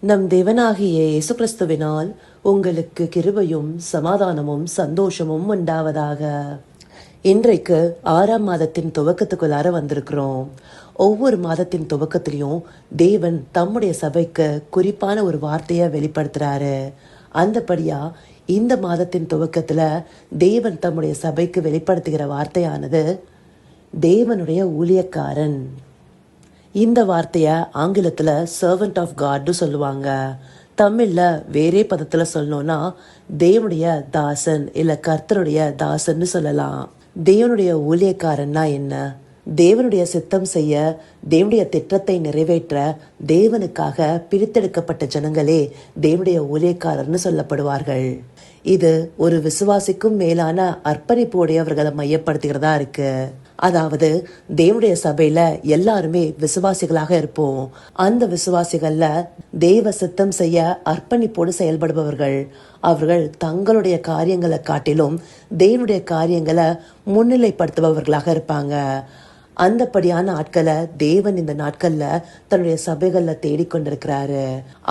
நம் தேவனாகிய இயேசு கிறிஸ்துவினால் உங்களுக்கு கிருபையும் சமாதானமும் சந்தோஷமும் உண்டாவதாக. இன்றைக்கு ஆறாம் மாதத்தின் துவக்கத்துக்குள்ளார வந்திருக்கிறோம். ஒவ்வொரு மாதத்தின் துவக்கத்திலையும் தேவன் தம்முடைய சபைக்கு குறிப்பான ஒரு வார்த்தையை வெளிப்படுத்துறாரு. அந்தபடியா இந்த மாதத்தின் துவக்கத்துல தேவன் தம்முடைய சபைக்கு வெளிப்படுத்துகிற வார்த்தையானது தேவனுடைய ஊழியக்காரன். இந்த வார்த்தையை ஆங்கிலத்தில் சர்வன்ட் ஆஃப் காட்னு சொல்லுவாங்க. தமிழில் வேறே பதத்தில் சொல்லணும்னா தேவனுடைய தாசன் இல்லை கர்த்தருடைய தாசன்னு சொல்லலாம். தேவனுடைய ஊழியக்காரன்னா என்ன? தேவனுடைய சித்தம் செய்ய தேவனுடைய திட்டத்தை நிறைவேற்ற தேவனுக்காக பிரித்தெடுக்கப்பட்ட ஜனங்களே தேவனுடைய ஊழியக்காரர்னு சொல்லப்படுவார்கள். இது ஒரு விசுவாசிக்கும் மேலான அர்ப்பணிப்பு உடையவர்களை மையப்படுத்துகிறதா இருக்கு. அதாவது தேவனுடைய சபையில எல்லாருமே விசுவாசிகளாக இருப்போம். அந்த விசுவாசிகள்ல தேவ சித்தம் செய்ய அர்ப்பணிப்போடு செயல்படுபவர்கள். அவர்கள் தங்களுடைய காரியங்களை காட்டிலும் தேவனுடைய காரியங்களை முன்னிலைப்படுத்துபவர்களாக இருப்பாங்க. அந்தப்படியான ஆட்களை தேவன் இந்த நாட்கள்ல தன்னுடைய சபைகள்ல தேடிக்கொண்டிருக்கிறாரு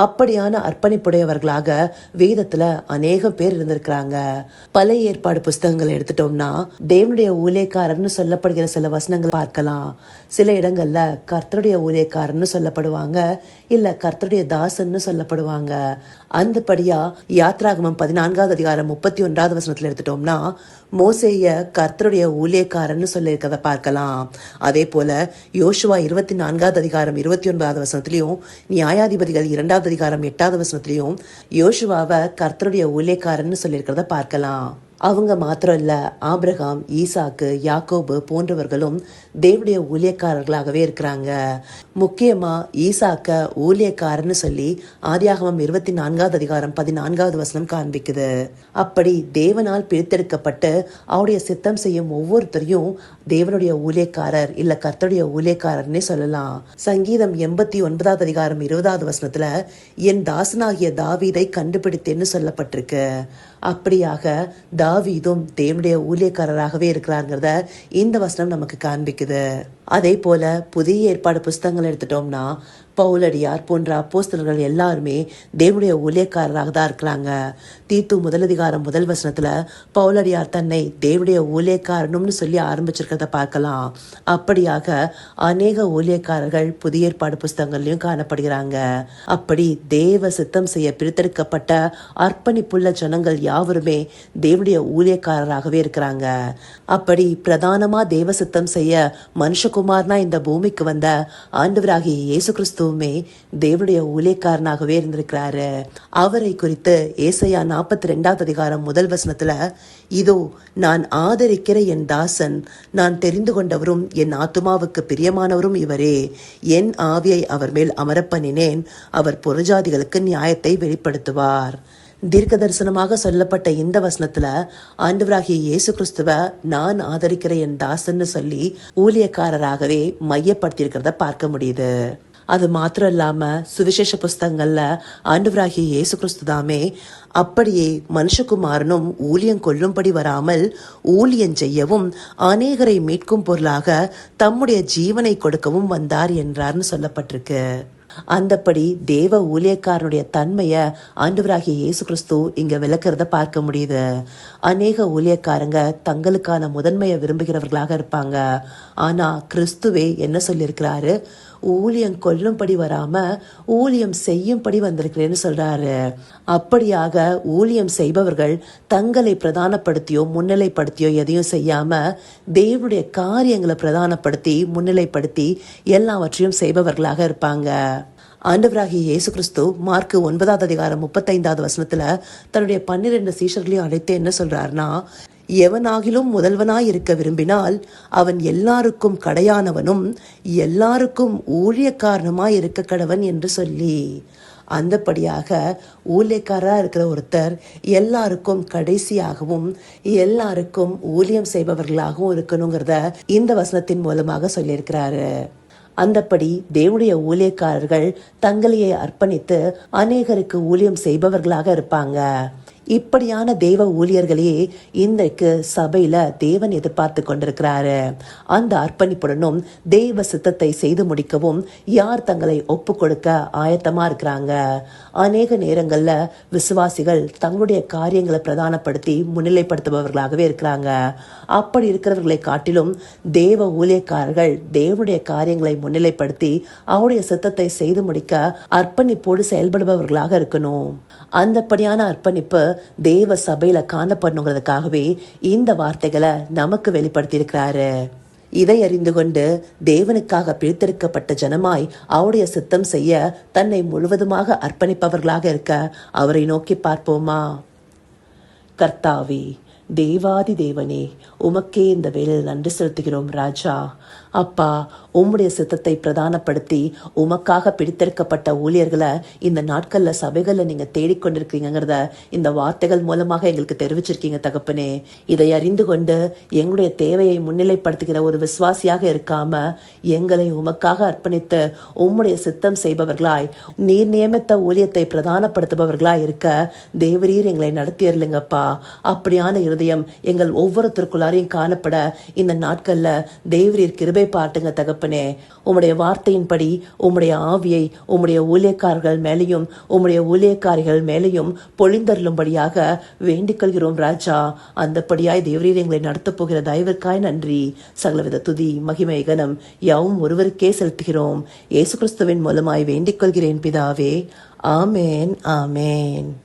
அப்படியான அர்ப்பணிப்புடையவர்களாக வேதத்துல அநேகம் பேர் இருந்திருக்கிறாங்க. பழைய ஏற்பாடு புஸ்தகங்களை எடுத்துட்டோம்னா தேவனுடைய ஊழியக்காரர்னு சொல்லப்படுகிற சில வசனங்கள் பார்க்கலாம். சில இடங்கள்ல கர்த்தருடைய ஊழியக்காரர்னு சொல்லப்படுவாங்க இல்ல கர்த்தருடைய தாசன்னு சொல்லப்படுவாங்க. அந்தபடியா யாத்ராகமம் பதினான்காவது அதிகாரம் முப்பத்தி ஒன்றாவது வசனத்துல எடுத்துட்டோம்னா மோசேய கர்த்தருடைய ஊழியக்காரன்னு சொல்லியிருக்கிறத பார்க்கலாம். அதே போல யோசுவா இருபத்தி நான்காவது அதிகாரம் இருபத்தி ஒன்பதாவது வசனத்திலையும் நியாயாதிபதிகள் இரண்டாவது அதிகாரம் எட்டாவது வசனத்திலையும் யோசுவாவை கர்த்தருடைய ஊழியக்காரன்னு சொல்லியிருக்கிறத பார்க்கலாம். அவங்க மாத்திரம் இல்ல ஆப்ரஹாம் ஈசாக்கு யாக்கோபு போன்றவர்களும் தேவடைய ஊழியக்காரர்களாகவே இருக்கிறாங்க. முக்கியமா ஈசாக்க ஊழியக்காரன்னு சொல்லி ஆதியாகமம் இருபத்தி நான்காவது அதிகாரம் பதினான்காவது வசனம் காண்பிக்குது. அப்படி தேவனால் பிரித்தெடுக்கப்பட்டு அவருடைய சித்தம் செய்யும் ஒவ்வொருத்தரையும் தேவனுடைய ஊழியக்காரர் இல்ல கர்த்தருடைய ஊழியக்காரர்னே சொல்லலாம். சங்கீதம் எண்பத்தி ஒன்பதாவது அதிகாரம் இருபதாவது வசனத்துல என் தாசனாகிய தாவீதை கண்டுபிடித்தேன்னு சொல்லப்பட்டிருக்கு. அப்படியாக தாவீதும் தேவனுடைய ஊழியக்காரராகவே இருக்கிறாங்கிறத இந்த வசனம் நமக்கு காண்பிக்குது. அதே போல புதிய ஏற்பாடு புஸ்தகங்கள் எடுத்துட்டோம்னா பவுலடியார் போன்ற அப்போஸ்தலர்கள் எல்லாருமே தேவனுடைய ஊழியக்காரராக தான் இருக்கிறாங்க. தீத்து முதலதிகாரம் முதல் வசனத்தில் பவுலடியார் தன்னை தேவனுடைய ஊழியக்காரனும்னு சொல்லி ஆரம்பிச்சிருக்கிறத பார்க்கலாம். அப்படியாக அநேக ஊழியக்காரர்கள் புதிய ஏற்பாடு புஸ்தகங்கள்லையும் காணப்படுகிறாங்க. அப்படி தேவ சித்தம் செய்ய பிரித்தெடுக்கப்பட்ட அர்ப்பணிப்புள்ள ஜனங்கள் யாவருமே தேவனுடைய ஊழியக்காரராகவே இருக்கிறாங்க. அப்படி பிரதானமாக தேவ சித்தம் செய்ய மனுஷகுமார்னா இந்த பூமிக்கு வந்த ஆண்டவராகிய இயேசு கிறிஸ்துவுமே தேவனுடைய ஊழியக்காரனாகவே இருந்திருக்கிறாரு. அவரை குறித்து ஏசையா நாற்பத்தி ரெண்டாவது அதிகாரம் முதல் வசனத்துல இதோ நான் ஆதரிக்கிற என் தாசன் நான் தெரிந்து கொண்டவரும் என் ஆத்துமாவுக்கு பிரியமானவரும் இவரே. என் ஆவியை அவர் மேல் அமரப்பண்ணினேன் அவர் புறஜாதிகளுக்கு நியாயத்தை வெளிப்படுத்துவார். தீர்க்க தரிசனமாக சொல்லப்பட்ட இந்த வசனத்துல ஆண்டவராகிய இயேசு கிறிஸ்துவ நான் ஆதரிக்கிற என் தாசன்னு சொல்லி ஊழியக்காரராகவே மையப்படுத்தியிருக்கிறத பார்க்க முடியுது. அது மாத்திரம் இல்லாம சுவிசேஷ புஸ்தகங்கள்ல ஆண்டவராகிய இயேசு கிறிஸ்து தாமே அப்படியே மனுஷகுமாரனும் ஊழியம் கொள்ளும்படி வராமல் ஊழியம் செய்யவும் அநேகரை மீட்கும் பொருளாக தம்முடைய ஜீவனை கொடுக்கவும் வந்தார் என்றார்னு சொல்லப்பட்டிருக்கு. அந்தப்படி தேவ ஊழியக்காரனுடைய தன்மையை ஆண்டவராகிய இயேசு கிறிஸ்து இங்க விளக்குறத பார்க்க முடியுது. அநேக ஊழியக்காரங்க தங்களுக்கான முதன்மையை விரும்புகிறவர்களாக இருப்பாங்க. ஆனா கிறிஸ்துவே என்ன சொல்லியிருக்கிறாரு? ஊழியம் கொல்லும்படி வராம ஊழியம் செய்யும்படி வந்திருக்கிறேன்னு சொல்றாரு. அப்படியாக ஊழியம் செய்பவர்கள் தங்களை பிரதானப்படுத்தியோ முன்னிலைப்படுத்தியோ எதையும் செய்யாம தேவனுடைய காரியங்களை பிரதானப்படுத்தி முன்னிலைப்படுத்தி எல்லாவற்றையும் செய்பவர்களாக இருப்பாங்க. ஆண்டவராகிய இயேசு கிறிஸ்து மார்க்கு ஒன்பதாவது அதிகாரம் முப்பத்தைந்தாவது வசனத்துல தன்னுடைய பன்னிரெண்டு சீஷர்களையும் அழைத்து என்ன சொல்றாருன்னா எவனாகிலும் முதல்வனாய் இருக்க விரும்பினால் அவன் எல்லாருக்கும் கடையானவனும் எல்லாருக்கும் ஊழியக்காரனுமாய் இருக்க கடவன் என்று சொல்லி. அந்தபடியாக ஊழியக்காரராக இருக்கிற ஒருத்தர் எல்லாருக்கும் கடைசியாகவும் எல்லாருக்கும் ஊழியம் செய்பவர்களாகவும் இருக்கணுங்கிறத இந்த வசனத்தின் மூலமாக சொல்லியிருக்கிறாரு. அந்தப்படி தேவனுடைய ஊழியக்காரர்கள் தங்களையே அர்ப்பணித்து அநேகருக்கு ஊழியம் செய்பவர்களாக இருப்பாங்க. இப்படியான தேவ ஊழியர்களையே இன்றைக்கு சபையில தேவன் எதிர்பார்த்து கொண்டிருக்கிறாரு. அந்த அர்ப்பணிப்புடனும் தெய்வ சித்தத்தை செய்து முடிக்கவும் யார் தங்களை ஒப்பு கொடுக்க ஆயத்தமா இருக்கிறாங்க? அநேக நேரங்கள்ல விசுவாசிகள் தங்களுடைய காரியங்களை பிரதானப்படுத்தி முன்னிலைப்படுத்துபவர்களாகவே இருக்கிறாங்க. அப்படி இருக்கிறவர்களை காட்டிலும் தேவ ஊழியக்காரர்கள் தேவனுடைய காரியங்களை முன்னிலைப்படுத்தி அவருடைய சித்தத்தை செய்து முடிக்க அர்ப்பணிப்போடு செயல்படுபவர்களாக இருக்கணும். அந்தப்படியான அர்ப்பணிப்பு தேவ சபையில காணப்படணுங்கிறதுக்காகவே இந்த வார்த்தைகளை நமக்கு வெளிப்படுத்தியிருக்கிறாரு. இதை அறிந்து கொண்டு தேவனுக்காக பிரித்தெடுக்கப்பட்ட ஜனமாய் அவருடைய சித்தம் செய்ய தன்னை முழுவதுமாக அர்ப்பணிப்பவர்களாக இருக்க அவரை நோக்கி பார்ப்போமா? கர்த்தாவி தேவாதி தேவனே உமக்கே இந்த வேலையில் நன்றி செலுத்துகிறோம் ராஜா. அப்பா உம்முடைய சித்தத்தை பிரதானப்படுத்தி உமக்காக பிடித்தெடுக்கப்பட்ட ஊழியர்களை இந்த நாட்கள்ல சபைகளில் நீங்க தேடிக்கொண்டிருக்கீங்கிறத இந்த வார்த்தைகள் மூலமாக எங்களுக்கு தெரிவிச்சிருக்கீங்க தகப்பனே. இதை அறிந்து கொண்டு எங்களுடைய தேவையை முன்னிலைப்படுத்துகிற ஒரு விசுவாசியாக இருக்காம எங்களை உமக்காக அர்ப்பணித்து உம்முடைய சித்தம் செய்பவர்களாய் நீர் நியமித்த ஊழியத்தை பிரதானப்படுத்துபவர்களாய் இருக்க தேவரீர் எங்களை நடத்தியருளுங்கப்பா. அப்படியான இருதயம் எங்கள் ஒவ்வொருத்தருக்குள்ளாரையும் காணப்பட இந்த நாட்கள்ல தேவரீர் கிருபை பாட்டுங்க தகப்பனே. உம்முடைய வார்த்தையின்படி உம்முடைய ஆவியை உம்முடைய ஊழியக்காரர்கள் மேலேயும் உம்முடைய ஊழியக்காரிகள் மேலேயும் பொழிந்தருளும்படியாக வேண்டிக்கொள்கிறோம் ராஜா. அந்தப்படியாய் தேவரீர் எங்களை நடத்தப் போகிற தயவிற்காய் நன்றி. சகலவித துதி மகிமை கனம் யாவும் ஒருவருக்கே செலுத்துகிறோம். இயேசு கிறிஸ்துவின் மூலமாய் வேண்டிக் கொள்கிறேன் பிதாவே. ஆமேன் ஆமேன்.